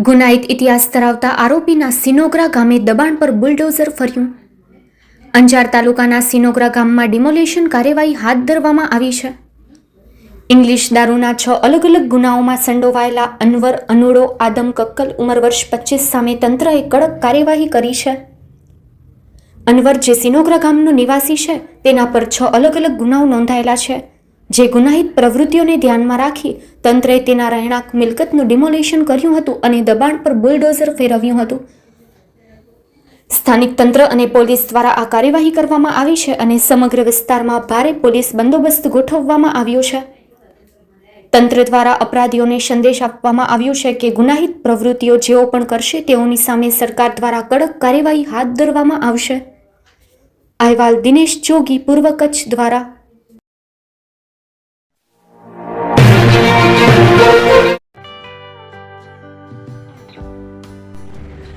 ગુનાહિત ઇતિહાસ ધરાવતા આરોપીના સિનોગ્રા ગામે દબાણ પર બુલડોઝર ફર્યું. અંજાર તાલુકાના સિનોગ્રા ગામમાં ડિમોલેશન કાર્યવાહી હાથ ધરવામાં આવી છે. ઇંગ્લિશ દારૂના છ અલગ અલગ ગુનાઓમાં સંડોવાયેલા અનવર, અનુડો, આદમ કક્કલ ઉંમર વર્ષ પચીસ સામે તંત્રએ કડક કાર્યવાહી કરી છે. અનવર જે સિનોગ્રા ગામનો નિવાસી છે, તેના પર છ અલગ અલગ ગુનાઓ નોંધાયેલા છે. જે ગુનાહિત પ્રવૃત્તિઓને ધ્યાનમાં રાખી તંત્રએ તેના રહેણાંક મિલકતનું ડિમોલેશન કર્યું હતું અને દબાણ પર બુલડોઝર ફેરવ્યું હતું. સ્થાનિક તંત્ર અને પોલીસ દ્વારા આ કાર્યવાહી કરવામાં આવી છે અને સમગ્ર વિસ્તારમાં ભારે પોલીસ બંદોબસ્ત ગોઠવવામાં આવ્યો છે. તંત્ર દ્વારા અપરાધીઓને સંદેશ આપવામાં આવ્યો છે કે ગુનાહિત પ્રવૃત્તિઓ જેઓ પણ કરશે તેઓની સામે સરકાર દ્વારા કડક કાર્યવાહી હાથ ધરવામાં આવશે. અહેવાલ દિનેશ જોગી પૂર્વ કચ્છ દ્વારા